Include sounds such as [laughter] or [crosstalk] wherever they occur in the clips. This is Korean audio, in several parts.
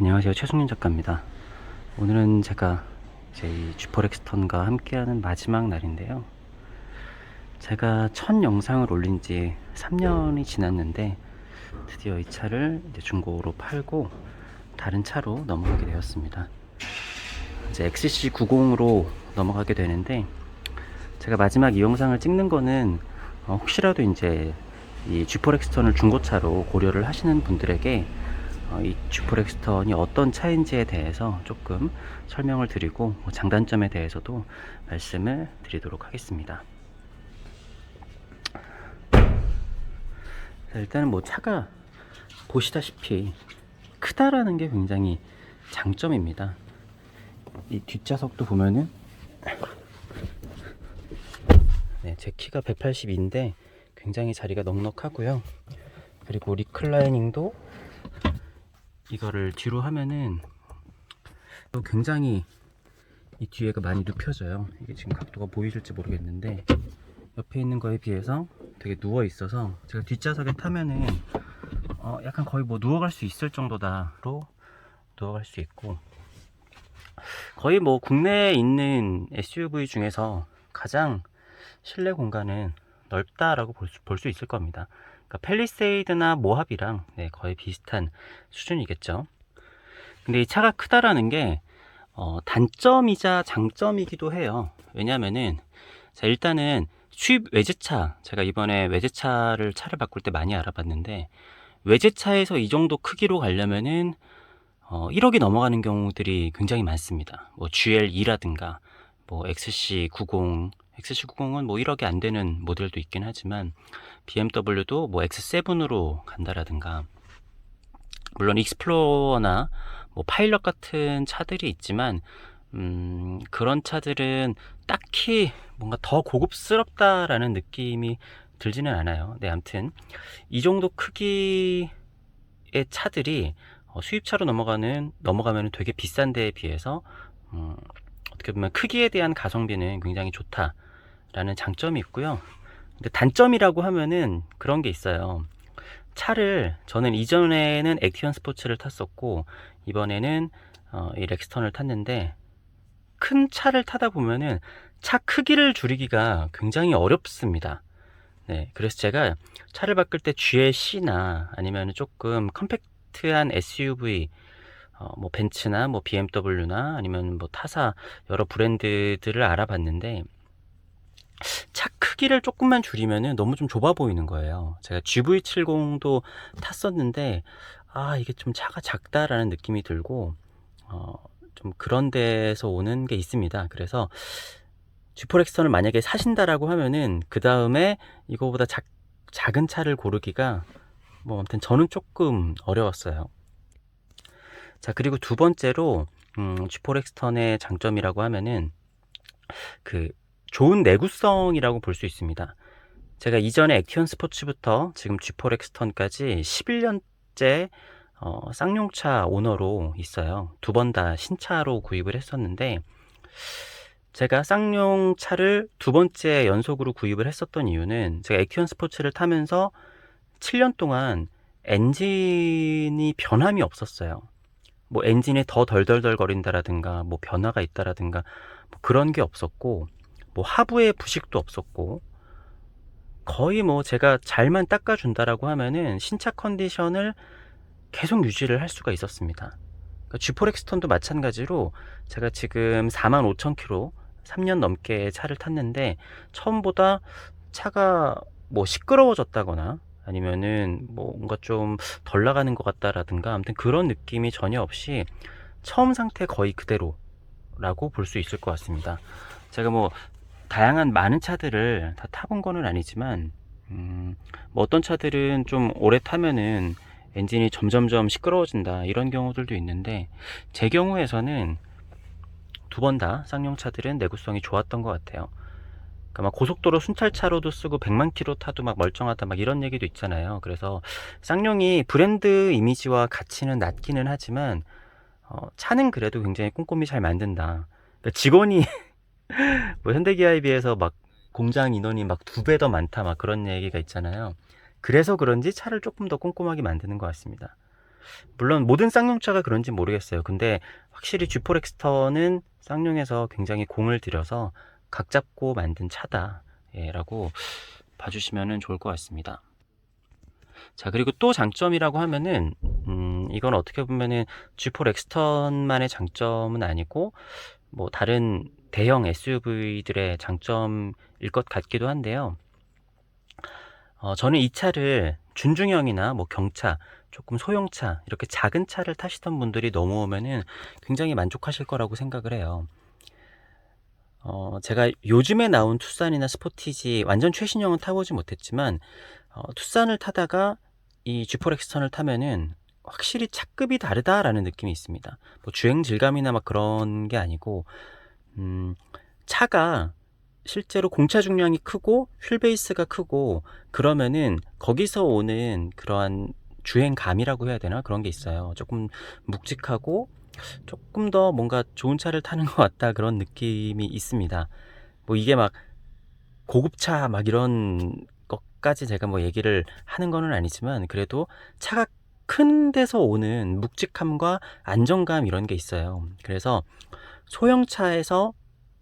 안녕하세요. 최승윤 작가입니다. 오늘은 제가 이제 이 쥐퍼렉스턴과 함께하는 마지막 날인데요. 제가 첫 영상을 올린 지 3년이 지났는데 드디어 이 차를 이제 중고로 팔고 다른 차로 넘어가게 되었습니다. 이제 XC90으로 넘어가게 되는데 제가 마지막 이 영상을 찍는 거는 어, 혹시라도 이제 이 쥐퍼렉스턴을 중고차로 고려를 하시는 분들에게 어, 이 쥐퍼렉스턴이 어떤 차인지에 대해서 조금 설명을 드리고 뭐 장단점에 대해서도 말씀을 드리도록 하겠습니다. 자, 일단은 뭐 차가 보시다시피 크다라는 게 굉장히 장점입니다. 이 뒷좌석도 보면은 네, 제 키가 182인데 굉장히 자리가 넉넉하고요. 그리고 리클라이닝도 이거를 뒤로 하면은 또 굉장히 이 뒤에가 많이 눕혀져요. 이게 지금 각도가 보이실지 모르겠는데 옆에 있는 거에 비해서 되게 누워 있어서 제가 뒷좌석에 타면은 어 약간 거의 뭐 누워갈 수 있을 정도다로 누워갈 수 있고 거의 뭐 국내에 있는 SUV 중에서 가장 실내 공간은 넓다라고 볼 수 있을 겁니다. 그러니까 펠리세이드나 모합이랑 네, 거의 비슷한 수준이겠죠. 근데 이 차가 크다라는 게 어, 단점이자 장점이기도 해요. 왜냐면은 자, 일단은 수입 외제차 제가 이번에 외제차를 차를 바꿀 때 많이 알아봤는데 외제차에서 이 정도 크기로 가려면은 어, 1억이 넘어가는 경우들이 굉장히 많습니다. 뭐 GL2라든가 뭐 XC90 XC90은 뭐 1억이 안 되는 모델도 있긴 하지만 BMW도 뭐 X7으로 간다라든가 물론 익스플로어나 뭐 파일럿 같은 차들이 있지만 음, 그런 차들은 딱히 뭔가 더 고급스럽다라는 느낌이 들지는 않아요. 네, 아무튼 이 정도 크기의 차들이 어, 수입차로 넘어가는 넘어가면 되게 비싼 데에 비해서 음, 어떻게 보면 크기에 대한 가성비는 굉장히 좋다 라는 장점이 있고요. 단점이라고 하면은 그런 게 있어요. 차를 저는 이전에는 액티언 스포츠를 탔었고 이번에는 어, 이 렉스턴을 탔는데 큰 차를 타다 보면은 차 크기를 줄이기가 굉장히 어렵습니다. 네, 그래서 제가 차를 바꿀 때 GLC나 아니면 조금 컴팩트한 SUV 어, 뭐 벤츠나 뭐 BMW나 아니면 뭐 타사 여러 브랜드들을 알아봤는데 차 크기를 조금만 줄이면은 너무 좀 좁아 보이는 거예요. 제가 GV70도 탔었는데 아 이게 좀 차가 작다라는 느낌이 들고 어, 좀 그런 데서 오는 게 있습니다. 그래서 G포렉스턴을 만약에 사신다라고 하면은 그 다음에 이거보다 작, 작은 차를 고르기가 뭐 아무튼 저는 조금 어려웠어요. 자 그리고 두 번째로 음, G포렉스턴의 장점이라고 하면은 그 좋은 내구성이라고 볼 수 있습니다. 제가 이전에 액티언 스포츠부터 지금 G포렉스턴까지 11년째 어, 쌍용차 오너로 있어요. 두 번 다 신차로 구입을 했었는데 제가 쌍용차를 두 번째 연속으로 구입을 했었던 이유는 제가 액티언 스포츠를 타면서 7년 동안 엔진이 변함이 없었어요. 뭐 엔진이 더 덜덜덜 거린다라든가 뭐 변화가 있다라든가 뭐 그런 게 없었고 뭐 하부에 부식도 없었고 거의 뭐 제가 잘만 닦아준다라고 하면은 신차 컨디션을 계속 유지를 할 수가 있었습니다. 그러니까 G포렉스턴도 마찬가지로 제가 지금 4만 5천 킬로 3년 넘게 차를 탔는데 처음보다 차가 뭐 시끄러워졌다거나 아니면은 뭐 뭔가 좀 덜 나가는 것 같다라든가 아무튼 그런 느낌이 전혀 없이 처음 상태 거의 그대로라고 볼 수 있을 것 같습니다. 제가 뭐 다양한 많은 차들을 다 타본 거는 아니지만 음, 뭐 어떤 차들은 좀 오래 타면은 엔진이 점점점 시끄러워진다 이런 경우들도 있는데 제 경우에서는 두 번 다 쌍용 차들은 내구성이 좋았던 것 같아요. 그러니까 막 고속도로 순찰차로도 쓰고 100만 킬로 타도 막 멀쩡하다 막 이런 얘기도 있잖아요. 그래서 쌍용이 브랜드 이미지와 가치는 낮기는 하지만 어, 차는 그래도 굉장히 꼼꼼히 잘 만든다. 그러니까 직원이 [laughs] [laughs] 뭐 현대기아에 비해서 막 공장 인원이 막 두 배 더 많다 막 그런 얘기가 있잖아요. 그래서 그런지 차를 조금 더 꼼꼼하게 만드는 것 같습니다. 물론 모든 쌍용차가 그런지 모르겠어요. 근데 확실히 G4 엑스터는 쌍용에서 굉장히 공을 들여서 각 잡고 만든 차다. 예, 라고 봐주시면 좋을 것 같습니다. 자, 그리고 또 장점이라고 하면은, 음, 이건 어떻게 보면은 G4 엑스턴만의 장점은 아니고, 뭐, 다른 대형 SUV들의 장점일 것 같기도 한데요. 어, 저는 이 차를 준중형이나 뭐 경차, 조금 소형차, 이렇게 작은 차를 타시던 분들이 넘어오면은 굉장히 만족하실 거라고 생각을 해요. 어, 제가 요즘에 나온 투싼이나 스포티지 완전 최신형은 타보지 못했지만 어, 투싼을 타다가 이 G4 엑스턴을 타면은 확실히 차급이 다르다라는 느낌이 있습니다. 뭐 주행 질감이나 막 그런 게 아니고 음, 차가 실제로 공차 중량이 크고 휠 베이스가 크고 그러면은 거기서 오는 그러한 주행감이라고 해야 되나 그런 게 있어요. 조금 묵직하고 조금 더 뭔가 좋은 차를 타는 것 같다 그런 느낌이 있습니다. 뭐 이게 막 고급차 막 이런 것까지 제가 뭐 얘기를 하는 거는 아니지만 그래도 차가 큰 데서 오는 묵직함과 안정감 이런 게 있어요. 그래서 소형차에서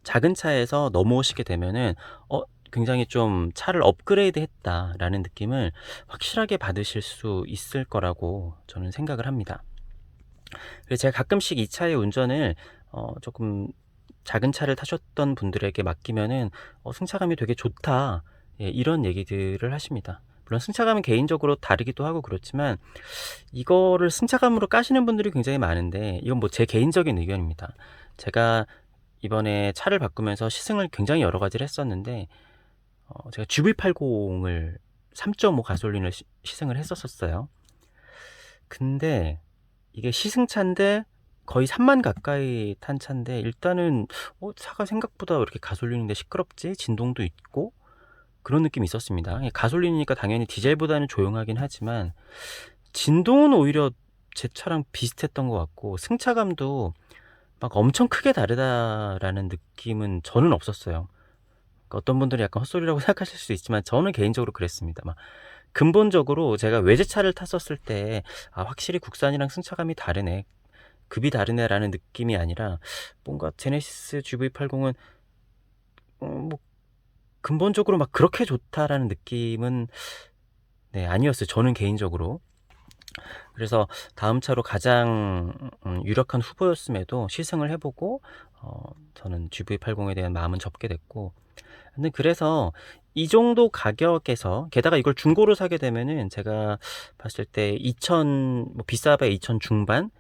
작은 차에서 넘어오시게 되면은 어 굉장히 좀 차를 업그레이드 했다라는 느낌을 확실하게 받으실 수 있을 거라고 저는 생각을 합니다. 그래서 제가 가끔씩 이 차의 운전을 어, 조금 작은 차를 타셨던 분들에게 맡기면은 어, 승차감이 되게 좋다 예, 이런 얘기들을 하십니다. 물론 승차감은 개인적으로 다르기도 하고 그렇지만 이거를 승차감으로 까시는 분들이 굉장히 많은데 이건 뭐 제 개인적인 의견입니다. 제가 이번에 차를 바꾸면서 시승을 굉장히 여러 가지를 했었는데 어, 제가 GV80을 3.5 가솔린을 시, 시승을 했었었어요. 근데 이게 시승차인데 거의 3만 가까이 탄 차인데 일단은 어, 차가 생각보다 왜 이렇게 가솔린인데 시끄럽지? 진동도 있고 그런 느낌이 있었습니다. 가솔린이니까 당연히 디젤보다는 조용하긴 하지만 진동은 오히려 제 차랑 비슷했던 것 같고 승차감도 막 엄청 크게 다르다라는 느낌은 저는 없었어요. 그러니까 어떤 분들이 약간 헛소리라고 [laughs] 생각하실 수 있지만 저는 개인적으로 그랬습니다. 막 근본적으로 제가 외제차를 탔었을 때 아, 확실히 국산이랑 승차감이 다르네. 급이 다르네라는 느낌이 아니라 뭔가 제네시스 GV80은 어, 뭐 근본적으로 막 그렇게 좋다라는 느낌은 네, 아니었어요. 저는 개인적으로. 그래서 다음 차로 가장 음, 유력한 후보였음에도 시승을 해보고 어, 저는 GV80에 대한 마음은 접게 됐고 근데 그래서 이 정도 가격에서 게다가 이걸 중고로 사게 되면은 제가 봤을 때 2000, 뭐 비싸봐야 2000 중반으로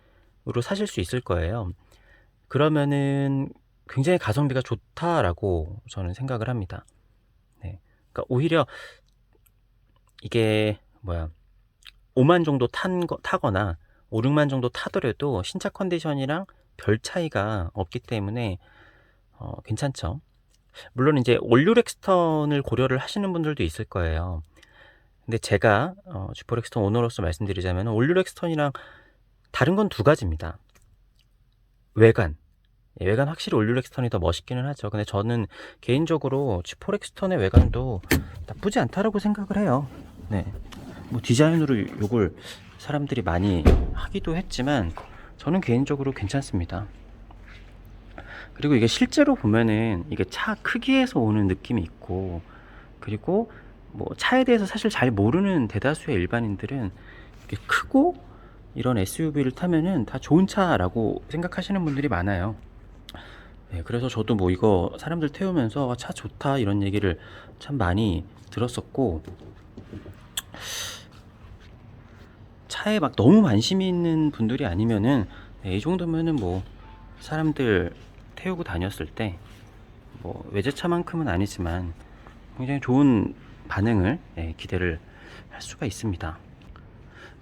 사실 수 있을 거예요. 그러면은 굉장히 가성비가 좋다라고 저는 생각을 합니다. 네. 그러니까 오히려 이게 뭐야 5만 정도 탄 거, 타거나 5, 6만 정도 타더라도 신차 컨디션이랑 별 차이가 없기 때문에 어, 괜찮죠. 물론 이제 올류렉스턴을 고려를 하시는 분들도 있을 거예요. 근데 제가 어, 주포렉스턴 오너로서 말씀드리자면 올류렉스턴이랑 다른 건 두 가지입니다. 외관. 예, 외관 확실히 올류렉스턴이 더 멋있기는 하죠. 근데 저는 개인적으로 주포렉스턴의 외관도 나쁘지 않다라고 생각을 해요. 네. 뭐 디자인으로 이걸 사람들이 많이 하기도 했지만 저는 개인적으로 괜찮습니다. 그리고 이게 실제로 보면은 이게 차 크기에서 오는 느낌이 있고 그리고 뭐 차에 대해서 사실 잘 모르는 대다수의 일반인들은 이게 크고 이런 SUV를 타면은 다 좋은 차라고 생각하시는 분들이 많아요. 네, 그래서 저도 뭐 이거 사람들 태우면서 차 좋다 이런 얘기를 참 많이 들었었고 차에 막 너무 관심이 있는 분들이 아니면은 네, 이 정도면은 뭐 사람들 태우고 다녔을 때 뭐 외제차만큼은 아니지만 굉장히 좋은 반응을 네, 기대를 할 수가 있습니다.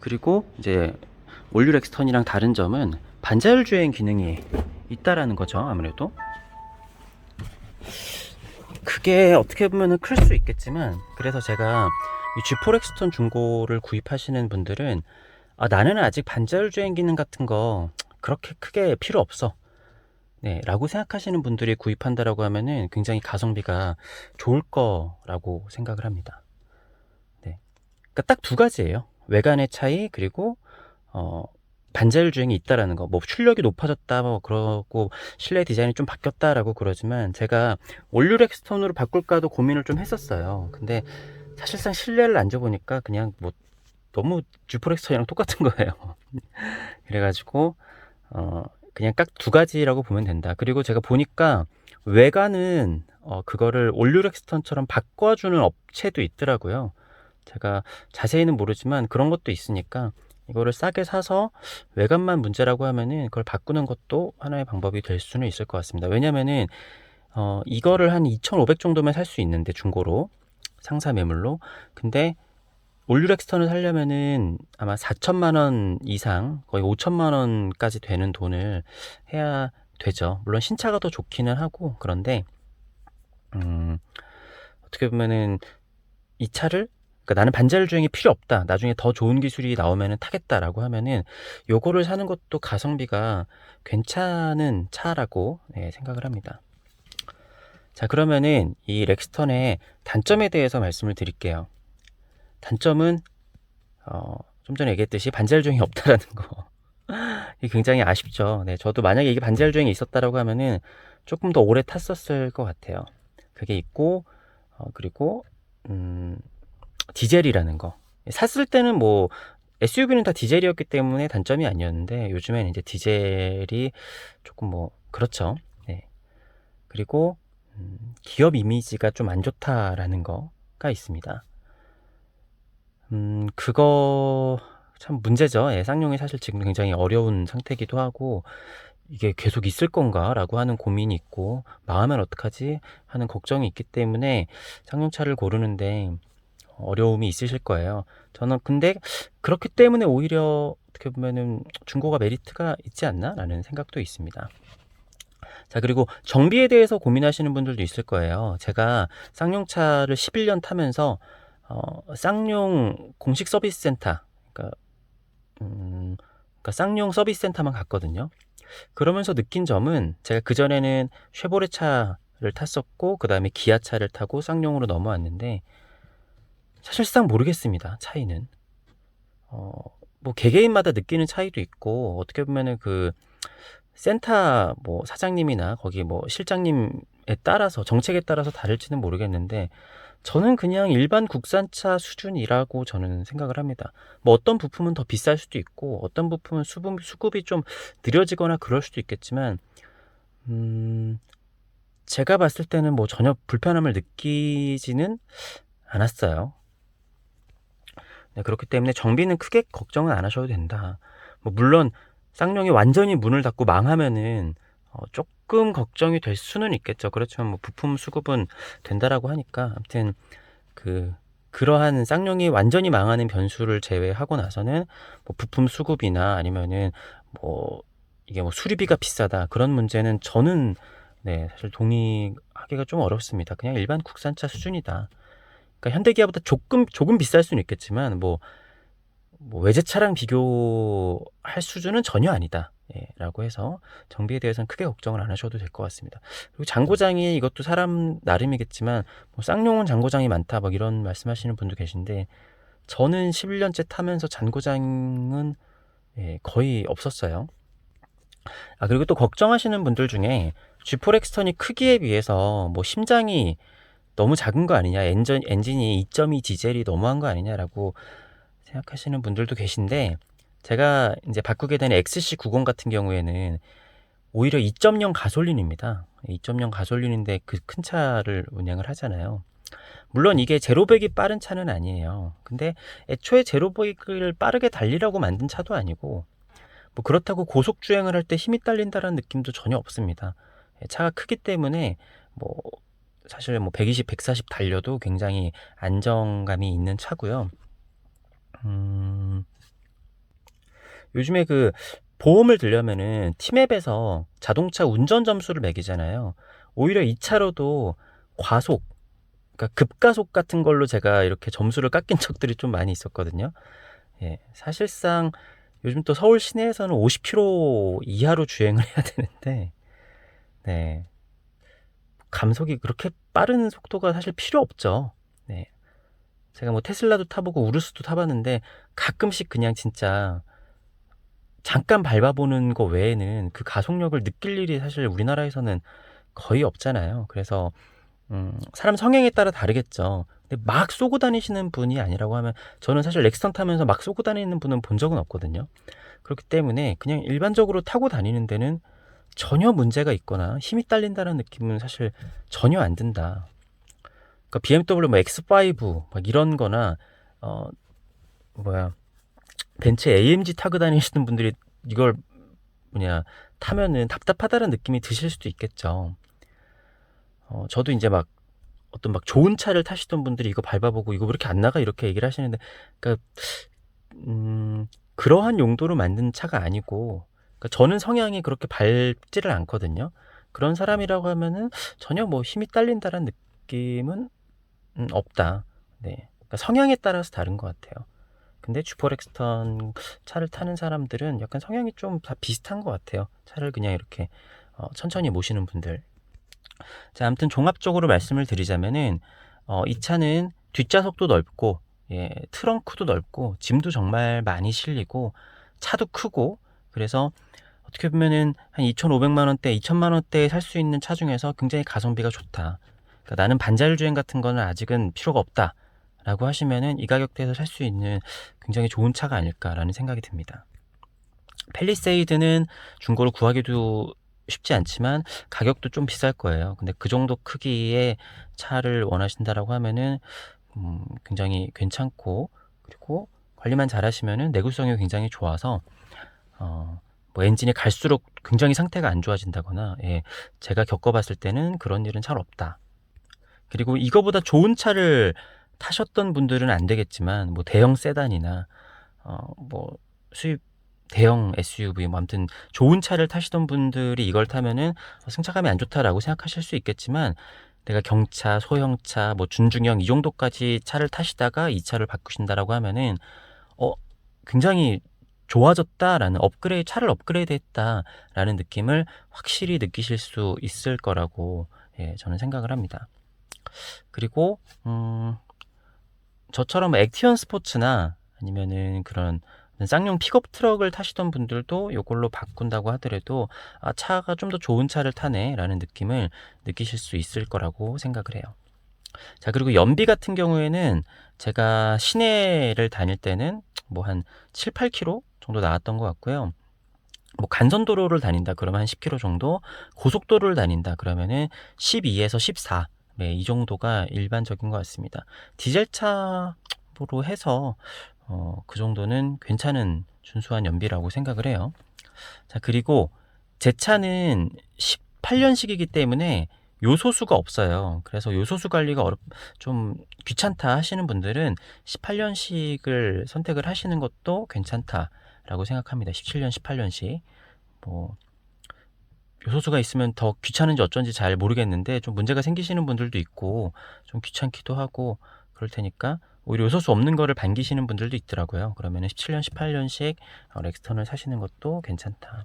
그리고 이제 올류렉스턴이랑 다른 점은 반자율 주행 기능이 있다라는 거죠. 아무래도 그게 어떻게 보면은 클 수 있겠지만 그래서 제가 이 G4렉스턴 중고를 구입하시는 분들은 아, 나는 아직 반자율 주행 기능 같은 거 그렇게 크게 필요 없어. 네, 라고 생각하시는 분들이 구입한다라고 하면은 굉장히 가성비가 좋을 거라고 생각을 합니다. 네. 그러니까 딱 두 가지예요. 외관의 차이 그리고 어, 반자율 주행이 있다라는 거, 뭐 출력이 높아졌다, 뭐 그러고 실내 디자인이 좀 바뀌었다라고 그러지만 제가 올류 렉스턴으로 바꿀까도 고민을 좀 했었어요. 근데 사실상 실내를 앉아보니까 그냥 뭐 너무 주포렉스턴이랑 똑같은 거예요. [laughs] 그래가지고 어, 그냥 딱 두 가지라고 보면 된다. 그리고 제가 보니까 외관은 어, 그거를 올류 렉스턴처럼 바꿔주는 업체도 있더라고요. 제가 자세히는 모르지만 그런 것도 있으니까 이거를 싸게 사서 외관만 문제라고 하면은 그걸 바꾸는 것도 하나의 방법이 될 수는 있을 것 같습니다. 왜냐면은 어, 이거를 한 2,500 정도면 살 수 있는데 중고로 상사 매물로 근데 올류렉스턴을 사려면은 아마 4천만 원 이상 거의 5천만 원까지 되는 돈을 해야 되죠. 물론 신차가 더 좋기는 하고 그런데 음, 어떻게 보면은 이 차를 그러니까 나는 반자율 주행이 필요 없다. 나중에 더 좋은 기술이 나오면은 타겠다라고 하면은 요거를 사는 것도 가성비가 괜찮은 차라고 네, 생각을 합니다. 자, 그러면은 이 렉스턴의 단점에 대해서 말씀을 드릴게요. 단점은 어, 좀 전에 얘기했듯이 주행이 [laughs] 없다라는 거. 이게 굉장히 아쉽죠. 네, 저도 만약에 이게 주행이 있었다라고 하면은 조금 더 오래 탔었을 것 같아요. 그게 있고 어, 그리고 음, 디젤이라는 거. 샀을 때는 뭐 SUV는 다 디젤이었기 때문에 단점이 아니었는데 요즘에는 이제 디젤이 조금 뭐 그렇죠. 네. 그리고 음, 기업 이미지가 좀 안 좋다라는 거가 있습니다. 음, 그거 참 문제죠. 예, 쌍용이 사실 지금 굉장히 어려운 상태이기도 하고 이게 계속 있을 건가라고 하는 고민이 있고 마음은 어떡하지 하는 걱정이 있기 때문에 쌍용차를 고르는데 어려움이 있으실 거예요. 저는 근데 그렇기 때문에 오히려 어떻게 보면은 중고가 메리트가 있지 않나라는 생각도 있습니다. 자, 그리고 정비에 대해서 고민하시는 분들도 있을 거예요. 제가 쌍용차를 11년 타면서 어, 쌍용 공식 서비스 센터, 그러니까, 음, 그러니까 쌍용 서비스 센터만 갔거든요. 그러면서 느낀 점은 제가 그전에는 쉐보레 차를 탔었고, 그 다음에 기아 차를 타고 쌍용으로 넘어왔는데, 사실상 모르겠습니다. 차이는. 어, 뭐 개개인마다 느끼는 차이도 있고 어떻게 보면은 그 센터 뭐 사장님이나 거기 뭐 실장님에 따라서 정책에 따라서 다를지는 모르겠는데 저는 그냥 일반 국산차 수준이라고 저는 생각을 합니다. 뭐 어떤 부품은 더 비쌀 수도 있고 어떤 부품은 수급, 수급이 좀 느려지거나 그럴 수도 있겠지만 음 제가 봤을 때는 뭐 전혀 불편함을 느끼지는 않았어요. 네, 그렇기 때문에 정비는 크게 걱정은 안 하셔도 된다. 뭐 물론 쌍용이 완전히 문을 닫고 망하면은 어, 조금 걱정이 될 수는 있겠죠. 그렇지만 뭐 부품 수급은 된다라고 하니까 아무튼 그 그러한 쌍용이 완전히 망하는 변수를 제외하고 나서는 뭐 부품 수급이나 아니면은 뭐 이게 뭐 수리비가 비싸다 그런 문제는 저는 네 사실 동의하기가 좀 어렵습니다. 그냥 일반 국산차 수준이다. 그러니까 현대기아보다 조금 조금 비쌀 수는 있겠지만 뭐, 뭐 외제차랑 비교할 수준은 전혀 아니다. 예, 라고 해서 정비에 대해서는 크게 걱정을 안 하셔도 될 것 같습니다. 그리고 장고장이 이것도 사람 나름이겠지만 뭐 쌍용은 장고장이 많다 막 이런 말씀하시는 분도 계신데 저는 11년째 타면서 장고장은 예, 거의 없었어요. 아 그리고 또 걱정하시는 분들 중에 G4렉스턴이 크기에 비해서 뭐 심장이 너무 작은 거 아니냐, 엔진, 엔진이 2.2 디젤이 너무한 거 아니냐라고 생각하시는 분들도 계신데, 제가 이제 바꾸게 된 XC90 같은 경우에는 오히려 2.0 가솔린입니다. 2.0 가솔린인데 그 큰 차를 운행을 하잖아요. 물론 이게 제로백이 빠른 차는 아니에요. 근데 애초에 제로백을 빠르게 달리라고 만든 차도 아니고, 뭐 그렇다고 고속 주행을 할 때 힘이 딸린다는 느낌도 전혀 없습니다. 차가 크기 때문에 뭐 사실 뭐 120, 140 달려도 굉장히 안정감이 있는 차고요. 음, 요즘에 그 보험을 들려면은 티맵에서 자동차 운전 점수를 매기잖아요. 오히려 이 차로도 과속, 그러니까 급가속 같은 걸로 제가 이렇게 점수를 깎인 [laughs] 적들이 좀 많이 있었거든요. 예, 사실상 요즘 또 서울 시내에서는 50km 이하로 주행을 해야 되는데, 네, 감속이 그렇게 빠른 속도가 사실 필요 없죠. 네. 제가 뭐 테슬라도 타보고 우르스도 타봤는데 가끔씩 그냥 진짜 잠깐 밟아보는 거 외에는 그 가속력을 느낄 일이 사실 우리나라에서는 거의 없잖아요. 그래서 음, 사람 성향에 따라 다르겠죠. 근데 막 쏘고 다니시는 분이 아니라고 하면 저는 사실 렉스턴 타면서 막 쏘고 다니는 분은 본 적은 없거든요. 그렇기 때문에 그냥 일반적으로 타고 다니는 데는 전혀 문제가 있거나 힘이 딸린다는 느낌은 사실 전혀 안 든다. 그러니까 BMW 뭐 X5 막 이런 거나 어 뭐야 벤츠 AMG 타고 다니시는 분들이 이걸 뭐냐 타면은 답답하다는 느낌이 드실 수도 있겠죠. 어, 저도 이제 막 어떤 막 좋은 차를 타시던 분들이 이거 밟아보고 이거 왜 이렇게 안 나가 이렇게 얘기를 하시는데, 그러니까 음, 그러한 용도로 만든 차가 아니고, 그러니까 저는 성향이 그렇게 밟지를 않거든요. 그런 사람이라고 하면은 전혀 뭐 힘이 딸린다는 느낌은 음, 없다. 네, 그러니까 성향에 따라서 다른 것 같아요. 근데 주퍼렉스턴 차를 타는 사람들은 약간 성향이 좀 다 비슷한 것 같아요. 차를 그냥 이렇게 어, 천천히 모시는 분들. 자, 아무튼 종합적으로 말씀을 드리자면은 어, 이 차는 뒷좌석도 넓고 예, 트렁크도 넓고 짐도 정말 많이 실리고 차도 크고 그래서 어떻게 보면은 한 2,500만 원대, 2천만 원대에 살 수 있는 차 중에서 굉장히 가성비가 좋다. 그러니까 나는 반자율 주행 같은 거는 아직은 필요가 없다. 라고 하시면은 이 가격대에서 살 수 있는 굉장히 좋은 차가 아닐까라는 생각이 듭니다. 펠리세이드는 중고로 구하기도 쉽지 않지만 가격도 좀 비쌀 거예요. 근데 그 정도 크기의 차를 원하신다라고 하면은 음, 굉장히 괜찮고 그리고 관리만 잘하시면은 내구성이 굉장히 좋아서 어, 뭐 엔진이 갈수록 굉장히 상태가 안 좋아진다거나 예, 제가 겪어봤을 때는 그런 일은 잘 없다. 그리고 이거보다 좋은 차를 타셨던 분들은 안 되겠지만 뭐 대형 세단이나 어뭐 수입 대형 SUV 뭐 아무튼 좋은 차를 타시던 분들이 이걸 타면은 승차감이 안 좋다라고 생각하실 수 있겠지만 내가 경차, 소형차, 뭐 준중형 이 정도까지 차를 타시다가 이 차를 바꾸신다라고 하면은 어 굉장히 좋아졌다라는 업그레이드 차를 업그레이드했다라는 느낌을 확실히 느끼실 수 있을 거라고 예, 저는 생각을 합니다. 그리고 음 저처럼 액티언 스포츠나 아니면은 그런 쌍용 픽업 트럭을 타시던 분들도 이걸로 바꾼다고 하더라도 아, 차가 좀 더 좋은 차를 타네라는 느낌을 느끼실 수 있을 거라고 생각을 해요. 자, 그리고 연비 같은 경우에는 제가 시내를 다닐 때는 뭐 한 7, 8km 정도 나왔던 것 같고요. 뭐 간선도로를 다닌다 그러면 한 10km 정도, 고속도로를 다닌다 그러면은 12에서 14, 네, 이 정도가 일반적인 것 같습니다. 디젤차로 해서 어, 그 정도는 괜찮은 준수한 연비라고 생각을 해요. 자, 그리고 제 차는 18년식이기 때문에 요소수가 없어요. 그래서 요소수 관리가 어렵, 좀 귀찮다 하시는 분들은 18년식을 선택을 하시는 것도 괜찮다라고 생각합니다. 17년, 18년식. 뭐, 요소수가 있으면 더 귀찮은지 어쩐지 잘 모르겠는데 좀 문제가 생기시는 분들도 있고 좀 귀찮기도 하고 그럴 테니까 오히려 요소수 없는 거를 반기시는 분들도 있더라고요. 그러면 17년, 18년씩 렉스턴을 사시는 것도 괜찮다.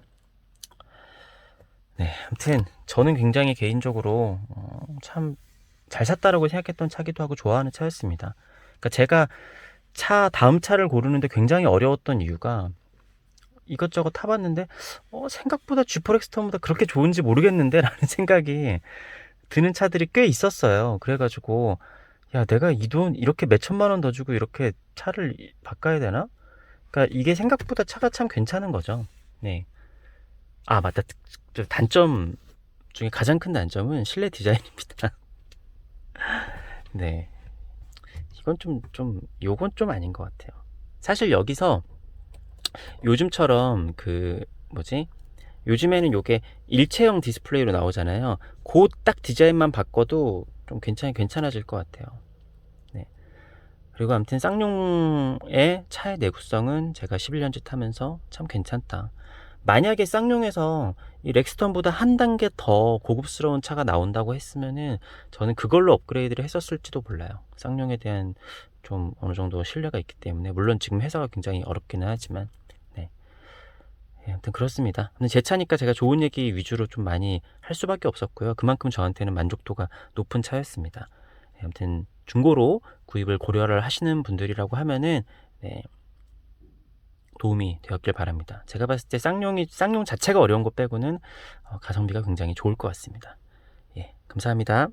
네, 아무튼 저는 굉장히 개인적으로 어, 참잘 샀다라고 생각했던 차기도 하고 좋아하는 차였습니다. 그러니까 제가 차 다음 차를 고르는데 굉장히 어려웠던 이유가 이것저것 타봤는데 어, 생각보다 쥐퍼렉스 턴보다 그렇게 좋은지 모르겠는데 [laughs] 라는 생각이 드는 차들이 꽤 있었어요. 그래가지고 야 내가 이 돈 이렇게 몇 천만 원 더 주고 이렇게 차를 바꿔야 되나? 그러니까 이게 생각보다 차가 참 괜찮은 거죠. 네. 아 맞다. 단점 중에 가장 큰 단점은 실내 디자인입니다. [laughs] 네. 이건 좀, 좀, 요건 좀 아닌 것 같아요. 사실 여기서 요즘처럼 그 뭐지? 요즘에는 요게 일체형 디스플레이로 나오잖아요. 그 딱 디자인만 바꿔도 좀 괜찮 괜찮아질 것 같아요. 네. 그리고 아무튼 쌍용의 차의 내구성은 제가 11년째 타면서 참 괜찮다. 만약에 쌍용에서 이 렉스턴보다 한 단계 더 고급스러운 차가 나온다고 했으면은 저는 그걸로 업그레이드를 했었을지도 몰라요. 쌍용에 대한 좀 어느 정도 신뢰가 있기 때문에 물론 지금 회사가 굉장히 어렵기는 하지만 예, 아무튼 그렇습니다. 근데 제 차니까 제가 좋은 얘기 위주로 좀 많이 할 수밖에 없었고요. 그만큼 저한테는 만족도가 높은 차였습니다. 예, 아무튼 중고로 구입을 고려를 하시는 분들이라고 하면은 네, 도움이 되었길 바랍니다. 제가 봤을 때 쌍용이 쌍용 자체가 어려운 것 빼고는 어, 가성비가 굉장히 좋을 것 같습니다. 예, 감사합니다.